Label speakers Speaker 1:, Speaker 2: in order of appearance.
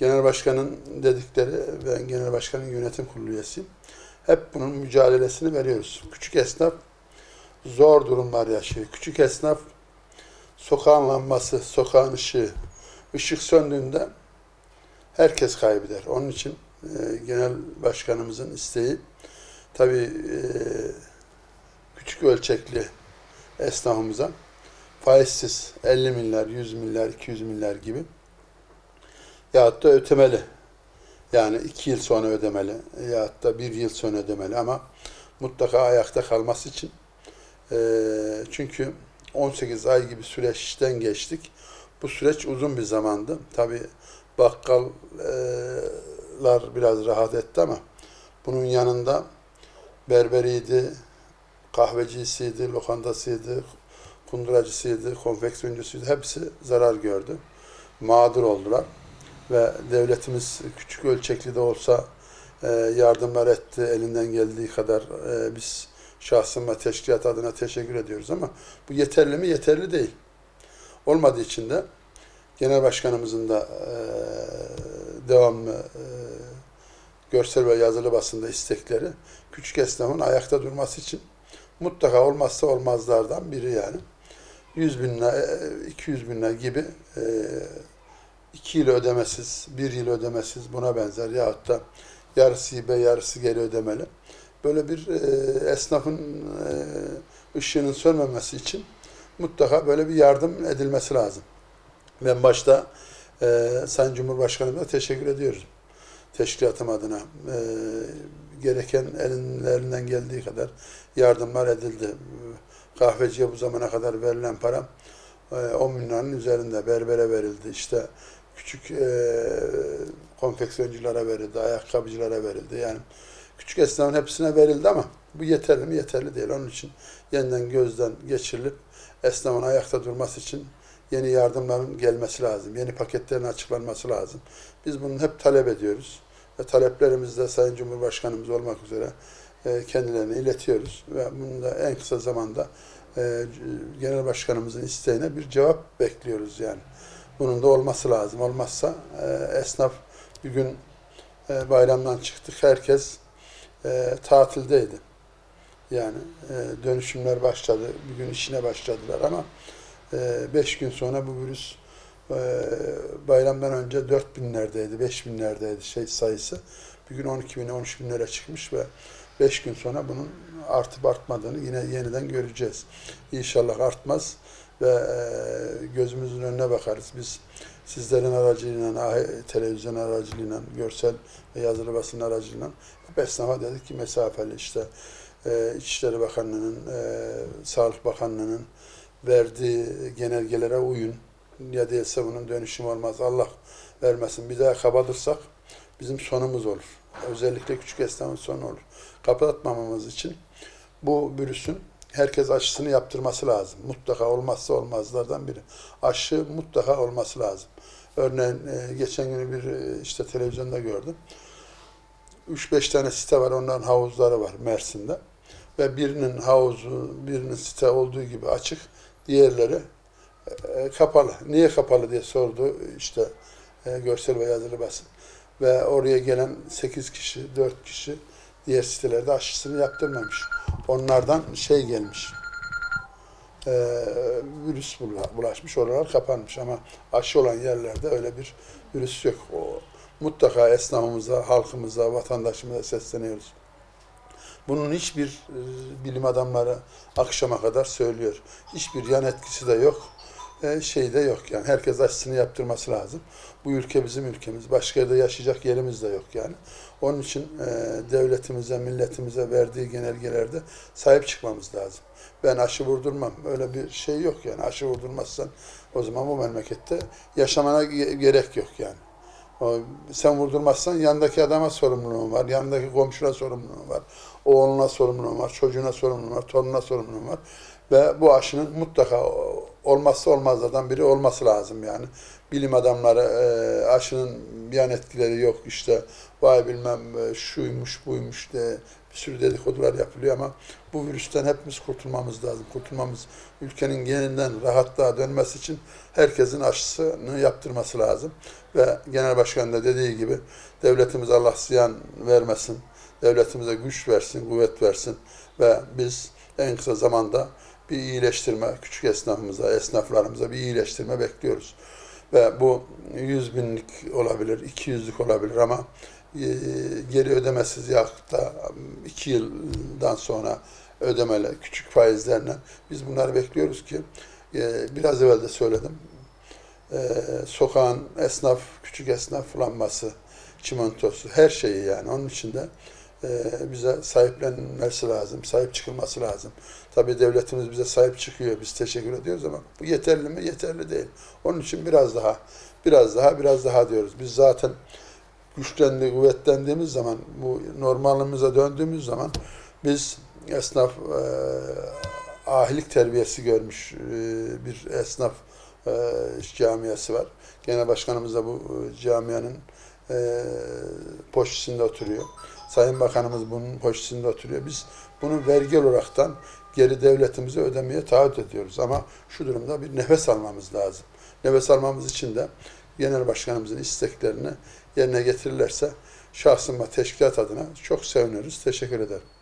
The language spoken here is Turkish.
Speaker 1: Genel Başkan'ın dedikleri, ben Genel Başkan'ın yönetim kurulu üyesiyim. Hep bunun mücadelesini veriyoruz. Küçük esnaf zor durumlar yaşıyor. Küçük esnaf sokağın lambası, sokağın ışığı, ışık söndüğünde herkes kaybeder. Onun için e, Genel Başkanımızın isteği tabii e, küçük ölçekli esnafımıza faizsiz 50 milyar, 100 milyar, 200 milyar gibi yahut da ötemeli. Yani iki yıl sonra ödemeli yahut da bir yıl sonra ödemeli ama mutlaka ayakta kalması için eee, çünkü 18 ay gibi süreçten geçtik. Bu süreç uzun bir zamandı. Tabi bakkallar biraz rahat etti ama bunun yanında berberiydi, kahvecisiydi, lokantasıydı, kunduracısıydı, konfeksiyoncusuydu. Hepsi zarar gördü. Mağdur oldular. Ve devletimiz küçük ölçekli de olsa e, yardımlar etti. Elinden geldiği kadar e, biz şahsım ve teşkilat adına teşekkür ediyoruz ama bu yeterli mi? Yeterli değil. Olmadığı için de Genel Başkanımızın da e, devamlı görsel ve yazılı basında istekleri küçük esnafın ayakta durması için mutlaka olmazsa olmazlardan biri yani. 100 bin lira, e, 200 bin lira gibi e, 2 yıl ödemesiz, 1 yıl ödemesiz buna benzer yahut da yarısı hibe, yarısı geri ödemeli. Böyle bir e, esnafın e, ışığının sönmemesi için mutlaka böyle bir yardım edilmesi lazım. Ben başta e, Sayın Cumhurbaşkanımıza teşekkür ediyoruz. Teşkilatım adına. E, gereken ellerinden geldiği kadar yardımlar edildi. Kahveciye bu zamana kadar verilen para e, 10 milyonun üzerinde berbere verildi. İşte küçük e, konfeksiyonculara verildi, ayakkabıcılara verildi. Yani küçük esnafın hepsine verildi ama bu yeterli mi? Yeterli değil. Onun için yeniden gözden geçirilip esnafın ayakta durması için yeni yardımların gelmesi lazım. Yeni paketlerin açıklanması lazım. Biz bunu hep talep ediyoruz. Ve taleplerimizi de Sayın Cumhurbaşkanımız olmak üzere e, kendilerine iletiyoruz. Ve bunu da en kısa zamanda e, Genel Başkanımızın isteğine bir cevap bekliyoruz yani. Bunun da olması lazım. Olmazsa e, esnaf bir gün e, bayramdan çıktık. Herkes e, tatildeydi. Yani e, dönüşümler başladı. Bir gün işine başladılar ama e, beş gün sonra bu virüs e, bayramdan önce 4 binlerdeydi, 5 binlerdeydi şey sayısı. Bir gün 12 bin, 13 binlere çıkmış ve 5 gün sonra bunun artıp artmadığını yine yeniden göreceğiz. İnşallah artmaz ve e, gözümüzün önüne bakarız. Biz sizlerin aracılığıyla, televizyon aracılığıyla, görsel ve yazılı basın aracılığıyla hep esnafa dedik ki mesafeli işte e, İçişleri Bakanlığı'nın, e, Sağlık Bakanlığı'nın verdiği genelgelere uyun. Ya değilse bunun dönüşüm olmaz. Allah vermesin. Bir daha kapatırsak bizim sonumuz olur. Özellikle küçük esnafın sonu olur. Kapatmamamız için bu virüsün herkes aşısını yaptırması lazım. Mutlaka olmazsa olmazlardan biri. Aşı mutlaka olması lazım. Örneğin e, geçen günü bir e, işte televizyonda gördüm. 3-5 tane site var, onların havuzları var Mersin'de. Ve birinin havuzu, birinin site olduğu gibi açık, diğerleri e, kapalı. Niye kapalı diye sordu işte görsel ve yazılı basın. Ve oraya gelen 8 kişi, 4 kişi diğer sitelerde aşısını yaptırmamış. Onlardan şey gelmiş. E, virüs bula- bulaşmış, oralar kapanmış ama aşı olan yerlerde öyle bir virüs yok. O, mutlaka esnafımıza, halkımıza, vatandaşımıza sesleniyoruz. Bunun hiçbir e, bilim adamları akşama kadar söylüyor. Hiçbir yan etkisi de yok. E, şey de yok yani. Herkes aşısını yaptırması lazım. Bu ülke bizim ülkemiz. Başka yerde yaşayacak yerimiz de yok yani. Onun için e, devletimize, milletimize verdiği genelgelerde sahip çıkmamız lazım. Ben aşı vurdurmam. Öyle bir şey yok yani. Aşı vurdurmazsan o zaman bu memlekette yaşamana ge- gerek yok yani. O, sen vurdurmazsan yanındaki adama sorumluluğun var, yanındaki komşuna sorumluluğun var, oğluna sorumluluğun var, çocuğuna sorumluluğun var, torununa sorumluluğun var. Ve bu aşının mutlaka olmazsa olmazlardan biri olması lazım yani. Bilim adamları e, aşının yan etkileri yok işte vay bilmem e, şuymuş buymuş de bir sürü dedikodular yapılıyor ama bu virüsten hepimiz kurtulmamız lazım. Kurtulmamız, ülkenin yeniden rahatlığa dönmesi için herkesin aşısını yaptırması lazım. Ve Genel Başkan da dediği gibi devletimiz Allah ziyan vermesin, devletimize güç versin, kuvvet versin ve biz en kısa zamanda bir iyileştirme, küçük esnafımıza, esnaflarımıza bir iyileştirme bekliyoruz. Ve bu 100 binlik olabilir, 200'lük olabilir ama e, geri ödemesiz yahut da 2 yıldan sonra ödemeli küçük faizlerle biz bunları bekliyoruz ki e, biraz evvel de söyledim. E, sokağın esnaf, küçük esnaflanması, çimentosu, her şeyi yani onun içinde e, bize sahiplenilmesi lazım, sahip çıkılması lazım. Tabii devletimiz bize sahip çıkıyor, biz teşekkür ediyoruz ama bu yeterli mi? Yeterli değil. Onun için biraz daha, biraz daha, biraz daha diyoruz. Biz zaten güçlendi, kuvvetlendiğimiz zaman, bu normalimize döndüğümüz zaman biz esnaf e, ahilik terbiyesi görmüş e, bir esnaf e, camiası var. Genel başkanımız da bu e, camianın e, poşisinde oturuyor. Sayın Bakanımız bunun poşisinde oturuyor. Biz bunu vergi olaraktan geri devletimize ödemeye taahhüt ediyoruz. Ama şu durumda bir nefes almamız lazım. Nefes almamız için de Genel Başkanımızın isteklerini yerine getirirlerse şahsıma teşkilat adına çok seviniriz. Teşekkür ederim.